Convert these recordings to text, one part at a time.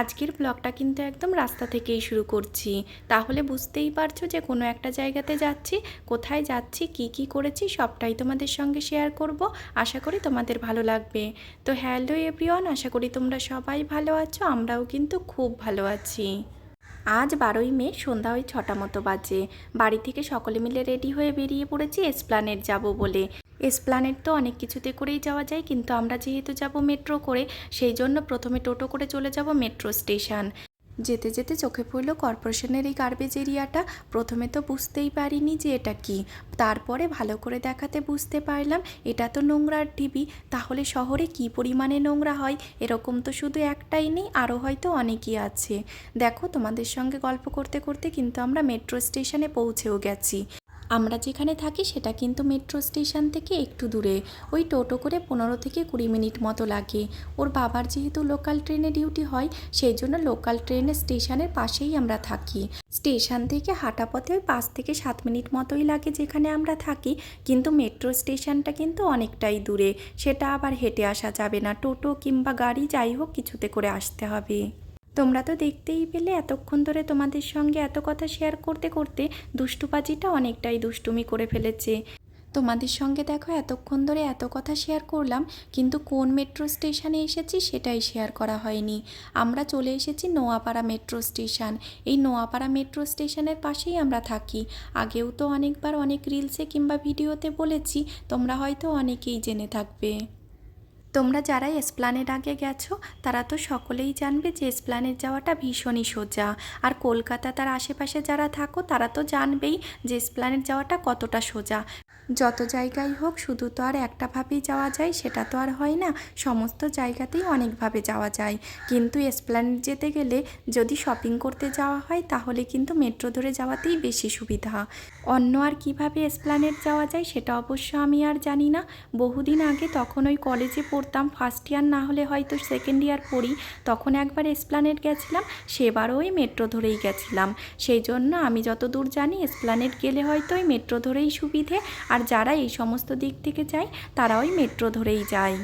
আজকের ব্লগটা কিন্তু একদম রাস্তা থেকেই শুরু করছি। তাহলে বুঝতেই পারছ যে কোনো একটা জায়গাতে যাচ্ছি, কোথায় যাচ্ছি, কি কি করেছি, সবটাই তোমাদের সঙ্গে শেয়ার করব। আশা করি তোমাদের ভালো লাগবে। তো হ্যালো এভরিওয়ান, আশা করি তোমরা সবাই ভালো আছো, আমরাও কিন্তু খুব ভালো আছি। আজ বারোই মে, সন্ধ্যা ওই ছটা মতো বাজে। বাড়ি থেকে সকলে মিলে রেডি হয়ে বেরিয়ে পড়েছি, এসপ্লানেট যাব বলে। এসপ্লানেট তো অনেক কিছুতে করেই যাওয়া যায়, কিন্তু আমরা যেহেতু যাব মেট্রো করে, সেই জন্য প্রথমে টোটো করে চলে যাব মেট্রো স্টেশন যেতে যেতে চোখে পড়ল কর্পোরেশনের এই গার্বেজ এরিয়াটা প্রথমে তো বুঝতেই পারিনি যে এটা কি। তারপরে ভালো করে দেখাতে বুঝতে পারলাম, এটা তো নোংরার টিভি তাহলে শহরে কি পরিমাণে নোংরা হয়? এরকম তো শুধু একটাই নেই আরও হয়তো অনেকই আছে। দেখো তোমাদের সঙ্গে গল্প করতে করতে কিন্তু আমরা মেট্রো স্টেশনে পৌঁছেও গেছি। আমরা যেখানে থাকি সেটা কিন্তু মেট্রো স্টেশন থেকে একটু দূরে। ওই টোটো করে পনেরো থেকে কুড়ি মিনিট মতো লাগে। ওর বাবার যেহেতু লোকাল ট্রেনে ডিউটি হয় সেই জন্য লোকাল ট্রেনের স্টেশনের পাশেই আমরা থাকি। স্টেশন থেকে হাঁটা পথে ওই পাঁচ থেকে সাত মিনিট মতোই লাগে যেখানে আমরা থাকি, কিন্তু মেট্রো স্টেশনটা কিন্তু অনেকটাই দূরে। সেটা আবার হেঁটে আসা যাবে না। টোটো কিংবা গাড়ি যাই হোক, কিছুতে করে আসতে হবে। তোমরা তো দেখতেই পেলে এতক্ষণ ধরে তোমাদের সঙ্গে এত কথা শেয়ার করতে করতে দুষ্টুপাজিটা অনেকটাই দুষ্টুমি করে ফেলেছে। তোমাদের সঙ্গে দেখো এতক্ষণ ধরে এত কথা শেয়ার করলাম, কিন্তু কোন মেট্রো স্টেশনে এসেছি সেটাই শেয়ার করা হয়নি। আমরা চলে এসেছি নোয়াপাড়া মেট্রো স্টেশন এই নোয়াপাড়া মেট্রো স্টেশনের পাশেই আমরা থাকি। আগেও তো অনেকবার অনেক রিলসে কিংবা ভিডিওতে বলেছি, তোমরা হয়তো অনেকেই জেনে থাকবে। তোমরা যারা এসপ্লানেড আগে গেছো, তারা তো সকলেই জানবে যে এসপ্লানেড যাওয়াটা ভীষণই সোজা। আর কলকাতা তার আশেপাশে যারা থাকো, তারা তো জানবেই যে এসপ্লানেড যাওয়াটা কতটা সোজা। যত জায়গায় হোক, শুধু তো আর একটাভাবেই যাওয়া যায়, সেটা তো আর হয় না। সমস্ত জায়গাতেই অনেকভাবে যাওয়া যায়। কিন্তু এসপ্লানেড যেতে গেলে যদি শপিং করতে যাওয়া হয়, তাহলে কিন্তু মেট্রো ধরে যাওয়াতেই বেশি সুবিধা। অন্য আর কীভাবে এসপ্লানেড যাওয়া যায়, সেটা অবশ্য আমি আর জানি না। বহুদিন আগে তখন ওই কলেজে পড়তাম ফার্স্ট ইয়ার না হলে হয়তো সেকেন্ড ইয়ার পড়ি। তখন একবার এসপ্লানেড গেছিলাম, সেবারও ওই মেট্রো ধরেই গেছিলাম। সেই জন্য আমি যত দূর জানি এসপ্লানেড গেলে হয়তো ওই মেট্রো ধরেই সুবিধে। আর যারা এই সমস্ত দিক থেকে যায় তারা ওই মেট্রো ধরেই যায়।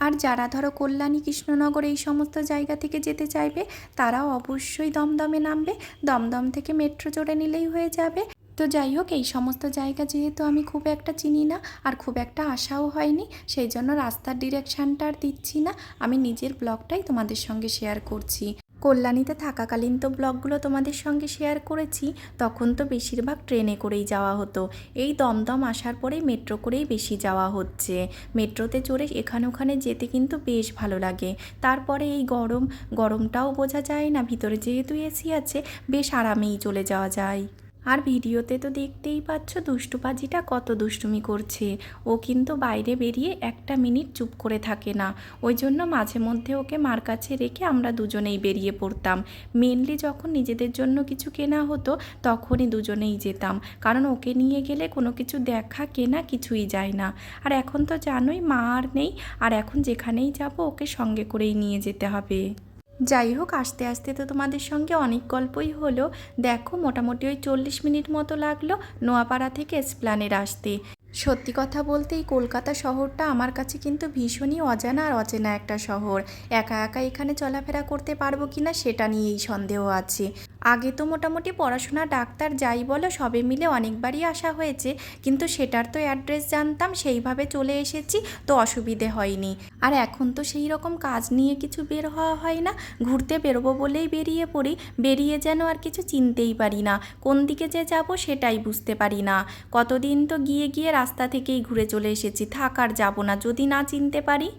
আর যারা ধরো কল্যাণী কৃষ্ণনগর এই সমস্ত জায়গা থেকে যেতে চাইবে, তারাও অবশ্যই দমদমে নামবে। দমদম থেকে মেট্রো চড়ে নিলেই হয়ে যাবে। তো যাই হোক, এই সমস্ত জায়গা যেহেতু আমি খুব একটা চিনি না আর খুব একটা আশাও হয়নি, সেই জন্য রাস্তার ডিরেকশানটা আর দিচ্ছি না। আমি নিজের ব্লগটাই তোমাদের সঙ্গে শেয়ার করছি। কল্যাণীতে থাকাকালীন তো ব্লগগুলো তোমাদের সঙ্গে শেয়ার করেছি, তখন তো বেশিরভাগ ট্রেনে করেই যাওয়া হতো। এই দমদম আসার পরে মেট্রো করেই বেশি যাওয়া হচ্ছে। মেট্রোতে চড়ে এখানে ওখানে যেতে কিন্তু বেশ ভালো লাগে। তারপরে এই গরম, গরমটাও বোঝা যায় না, ভিতরে যেহেতু এসি আছে, বেশ আরামেই চলে যাওয়া যায়। আর ভিডিওতে তো দেখতেই পাচ্ছ দুষ্টুপাজিটা কত দুষ্টুমি করছে। ও কিন্তু বাইরে বেরিয়ে একটা মিনিট চুপ করে থাকে না। ওই জন্য মাঝে মধ্যে ওকে মার কাছে রেখে আমরা দুজনেই বেরিয়ে পড়তাম। মেনলি যখন নিজেদের জন্য কিছু কেনা হতো, তখনই দুজনেই যেতাম। কারণ ওকে নিয়ে গেলে কোনো কিছু দেখা, কেনা কিছুই যায় না। আর এখন তো জানোই মা আর নেই, আর এখন যেখানেই যাব ওকে সঙ্গে করেই নিয়ে যেতে হবে। যাই হোক আস্তে আস্তে তো তোমাদের সঙ্গে অনেক গল্পই হলো। দেখো, মোটামুটি ওই চল্লিশ মিনিট মতো লাগল নোয়াপাড়া থেকে এসপ্লানের আসতে। সত্যি কথা বলতে এই কলকাতা শহরটা আমার কাছে কিন্তু ভীষণই অজানা আর অচেনা একটা শহর। একা একা এখানে চলাফেরা করতে পারব কি না সেটা নিয়েই সন্দেহ আছে। আগে তো মোটামুটি পড়াশোনা, ডাক্তার যাই বলো, সবে মিলে অনেকবারই আসা হয়েছে। কিন্তু সেটার তো অ্যাড্রেস জানতাম, সেইভাবে চলে এসেছি, তো অসুবিধে হয়নি। আর এখন তো সেই রকম কাজ নিয়ে কিছু বের হওয়া হয় না। ঘুরতে বেরোবো বলেই বেরিয়ে পড়ি। বেরিয়ে যেন আর কিছু চিনতেই পারি না। কোন দিকে যে যাব সেটাই বুঝতে পারি না। কতদিন তো গিয়ে গিয়ে রাস্তা থেকেই ঘুরে চলে এসেছি। থাকার যাব না, যদি না চিনতে পারি।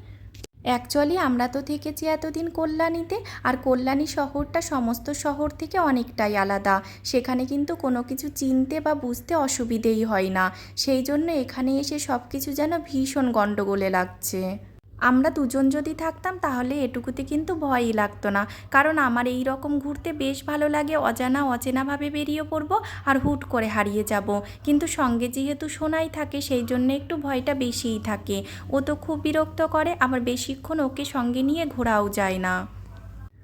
অ্যাকচুয়ালি আমরা তো থেকেছি এতদিন কল্যাণীতে, আর কল্যাণী শহরটা সমস্ত শহর থেকে অনেকটাই আলাদা। সেখানে কিন্তু কোনো কিছু চিনতে বা বুঝতে অসুবিধেই হয় না। সেই জন্য এখানে এসে সব কিছু যেন ভীষণ গণ্ডগোলে লাগছে। আমরা দুজন যদি থাকতাম, তাহলে এটুকুতে কিন্তু ভয়ই লাগতো না। কারণ আমার এই রকম ঘুরতে বেশ ভালো লাগে, অজানা, অচেনাভাবে বেরিয়ে পড়ব আর হুট করে হারিয়ে যাব। কিন্তু সঙ্গে যেহেতু সোনাই থাকে, সেই জন্য একটু ভয়টা বেশিই থাকে। ও তো খুব বিরক্ত করে, আবার বেশিক্ষণ ওকে সঙ্গে নিয়ে ঘোরাও যায় না।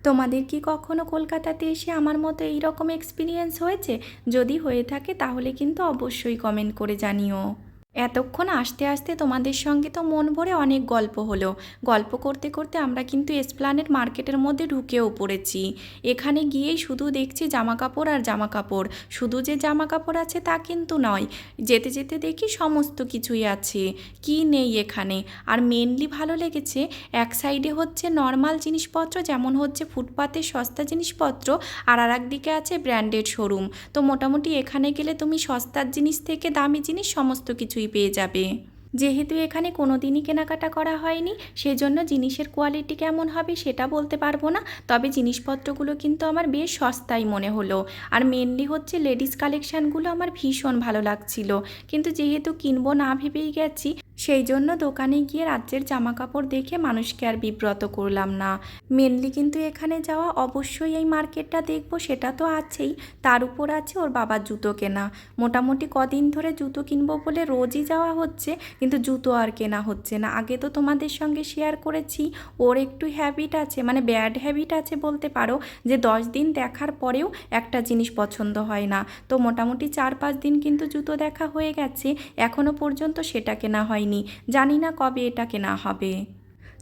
তোমাদের কি কখনো কলকাতাতে এসে আমার মতো এই রকম এক্সপিরিয়েন্স হয়েছে? যদি হয়ে থাকে, তাহলে কিন্তু অবশ্যই কমেন্ট করে জানিও। এতক্ষণ আসতে আসতে তোমাদের সঙ্গে তো মন ভরে অনেক গল্প হলো। গল্প করতে করতে আমরা কিন্তু এসপ্লানেট মার্কেটের মধ্যে ঢুকেও পড়েছি। এখানে গিয়েই শুধু দেখছি জামা কাপড় আর জামা কাপড় শুধু যে জামা কাপড় আছে তা কিন্তু নয়, যেতে যেতে দেখি সমস্ত কিছুই আছে। কি নেই এখানে? আর মেনলি ভালো লেগেছে, এক সাইডে হচ্ছে নর্মাল জিনিসপত্র, যেমন হচ্ছে ফুটপাতের সস্তা জিনিসপত্র, আর আর দিকে আছে ব্র্যান্ডেড শোরুম তো মোটামুটি এখানে গেলে তুমি সস্তার জিনিস থেকে দামি জিনিস সমস্ত কিছুই পেয়ে যাবে। যেহেতু এখানে কোনো দিনই কেনাকাটা করা হয়নি, সেজন্য জিনিসের কোয়ালিটি কেমন হবে সেটা বলতে পারব না। তবে জিনিসপত্রগুলো কিন্তু আমার বেশ সস্তাই মনে হলো। আর মেনলি হচ্ছে লেডিস কালেকশানগুলো আমার ভীষণ ভালো লাগছিল। কিন্তু যেহেতু কিনবো না ভেবেই গেছি সেই জন্য দোকানে গিয়ে রাজ্যের জামা কাপড় দেখে মানুষকে আর বিব্রত করলাম না। মেনলি কিন্তু এখানে যাওয়া অবশ্যই এই মার্কেটটা দেখব, সেটা তো আছেই। তার উপর আছে ওর বাবার জুতো কেনা। মোটামুটি কদিন ধরে জুতো কিনবো বলে রোজই যাওয়া হচ্ছে, কিন্তু জুতো আর কেনা হচ্ছে না। আগে তো তোমাদের সঙ্গে শেয়ার করেছি, ওর একটু হ্যাবিট আছে মানে ব্যাড হ্যাবিট আছে বলতে পারো, যে দশ দিন দেখার পরেও একটা জিনিস পছন্দ হয় না। তো মোটামুটি চার পাঁচ দিন কিন্তু জুতো দেখা হয়ে গেছে এখনও পর্যন্ত সেটা কেনা হয়নি জানি না কবে এটা কেনা হবে।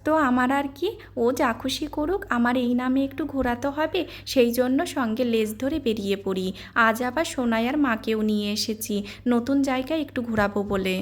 তো আমার আর কি, ও যা খুশি করুক, আমার এই নামে একটু ঘোরাতে হবে, সেই জন্য সঙ্গে লেজ ধরে বেরিয়ে পড়ি। আজ আবার সোনাইয়ার মাকেও নিয়ে এসেছি, নতুন জায়গায় একটু ঘোরাবো বলে।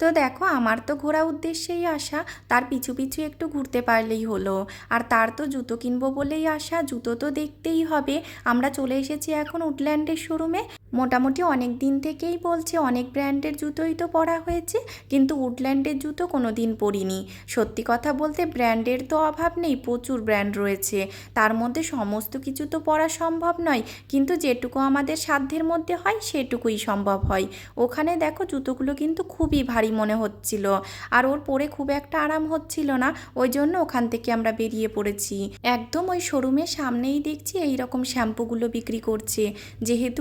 তো দেখো, আমার তো ঘোরা উদ্দেশ্যেই আসা তার পিছু পিছু একটু ঘুরতে পারলেই হলো। আর তার তো জুতো কিনবো বলেই আসা জুতো তো দেখতেই হবে। আমরা চলে এসেছি এখন উডল্যান্ডের শোরুমে। মোটামুটি অনেক দিন থেকেই বলছে, অনেক ব্র্যান্ডের জুতোই তো পরা হয়েছে, কিন্তু উডল্যান্ডের জুতো কোনো দিন পরিনি। সত্যি কথা বলতে ব্র্যান্ডের তো অভাব নেই, প্রচুর ব্র্যান্ড রয়েছে। তার মধ্যে সমস্ত কিছু তো পরা সম্ভব নয়, কিন্তু যেটুকু আমাদের সাধ্যের মধ্যে হয়, সেটুকুই সম্ভব হয়। ওখানে দেখো জুতোগুলো কিন্তু খুবই ভারী মনে হচ্ছিল, আর ওর পরে খুব একটা আরাম হচ্ছিল না, ওই জন্য ওখান থেকে আমরা বেরিয়ে পড়েছি। একদম ওই শোরুমের সামনেই দেখছি এই রকম শ্যাম্পুগুলো বিক্রি করছে। যেহেতু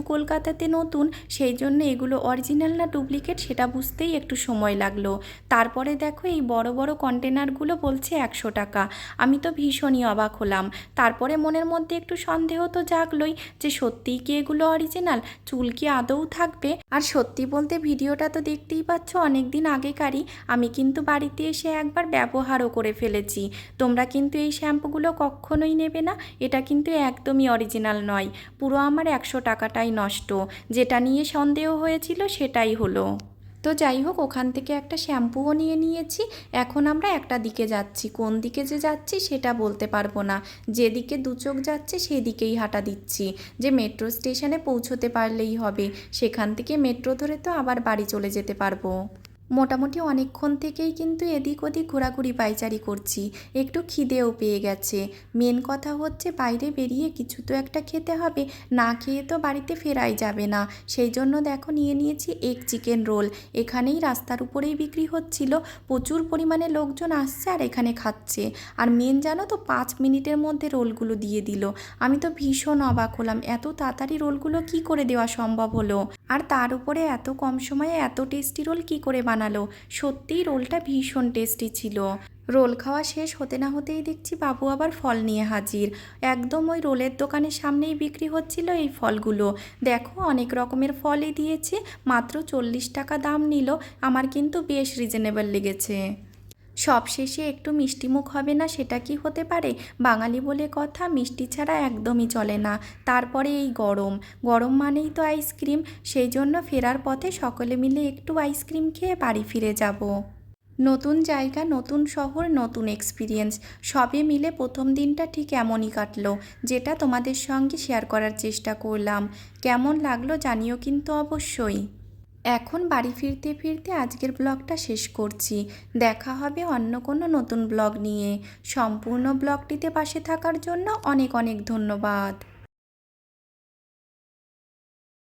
কলকাতাতে নতুন, সেই জন্য এগুলো অরিজিনাল না ডুপ্লিকেট সেটা বুঝতেই একটু সময় লাগল। তারপরে দেখো এই বড় বড় কন্টেনারগুলো বলছে একশো টাকা। আমি তো ভীষণই অবাক হলাম। তারপরে মনের মধ্যে একটু সন্দেহ তো জাগলোই যে সত্যিই কি এগুলো অরিজিনাল চুল কি আদৌ থাকবে? আর সত্যি বলতে ভিডিওটা তো দেখতেই পাচ্ছ অনেক দিন আগেকারই। আমি কিন্তু বাড়িতে এসে একবার ব্যবহারও করে ফেলেছি। তোমরা কিন্তু এই শ্যাম্পুগুলো কখনোই নেবে না। এটা কিন্তু একদমই অরিজিনাল নয়। পুরো আমার একশো টাকাটাই নষ্ট। যেটা নিয়ে সন্দেহ হয়েছিল সেটাই হলো। তো যাই হোক, ওখান থেকে একটা শ্যাম্পুও নিয়ে নিয়েছি। এখন আমরা একটা দিকে যাচ্ছি। কোন দিকে যে যাচ্ছি সেটা বলতে পারব না। যেদিকে দু চোখ যাচ্ছে সেদিকেই হাঁটা দিচ্ছি। যে মেট্রো স্টেশনে পৌঁছতে পারলেই হবে। সেখান থেকে মেট্রো ধরে তো আবার বাড়ি চলে যেতে পারব। মোটামুটি অনেকক্ষণ থেকেই কিন্তু এদিক ওদিক ঘোরাঘুরি পাইচারি করছি। একটু খিদেও পেয়ে গেছে। মেন কথা হচ্ছে বাইরে বেরিয়ে কিছু তো একটা খেতে হবে, না খেয়ে তো বাড়িতে ফেরাই যাবে না। সেই জন্য দেখো নিয়ে নিয়েছি এক চিকেন রোল এখানেই রাস্তার উপরেই বিক্রি হচ্ছিল। প্রচুর পরিমাণে লোকজন আসছে আর এখানে খাচ্ছে। আর মেন জানো তো পাঁচ মিনিটের মধ্যে রোলগুলো দিয়ে দিল। আমি তো ভীষণ অবাক হলাম, এত তাড়াতাড়ি রোলগুলো কি করে দেওয়া সম্ভব হলো? আর তার উপরে এত কম সময়ে এত টেস্টি রোল কি করে বানালো? সত্যিই রোলটা ভীষণ টেস্টি ছিল। রোল খাওয়া শেষ হতে না হতেই দেখছি বাবু আবার ফল নিয়ে হাজির। একদম ওই রোলের দোকানের সামনেই বিক্রি হচ্ছিল এই ফলগুলো। দেখো, অনেক রকমের ফলই দিয়েছে, মাত্র চল্লিশ টাকা দাম নিল, আমার কিন্তু বেশ রিজনেবল লেগেছে। সবশেষে একটু মিষ্টিমুখ হবে না সেটা কি হতে পারে? বাঙালি বলে কথা, মিষ্টি ছাড়া একদমই চলে না। তারপরে এই গরম। গরম মানেই তো আইসক্রিম। সেই জন্য ফেরার পথে সকলে মিলে একটু আইসক্রিম খেয়ে বাড়ি ফিরে যাব। নতুন জায়গা, নতুন শহর, নতুন এক্সপিরিয়েন্স সবে মিলে প্রথম দিনটা ঠিক এমনই কাটলো, যেটা তোমাদের সঙ্গে শেয়ার করার চেষ্টা করলাম। কেমন লাগল জানিও কিন্তু অবশ্যই। এখন বাড়ি ফিরতে ফিরতে আজকের ব্লগটা শেষ করছি। দেখা হবে অন্য কোনো নতুন ব্লগ নিয়ে। সম্পূর্ণ ব্লগটিতে পাশে থাকার জন্য অনেক অনেক ধন্যবাদ।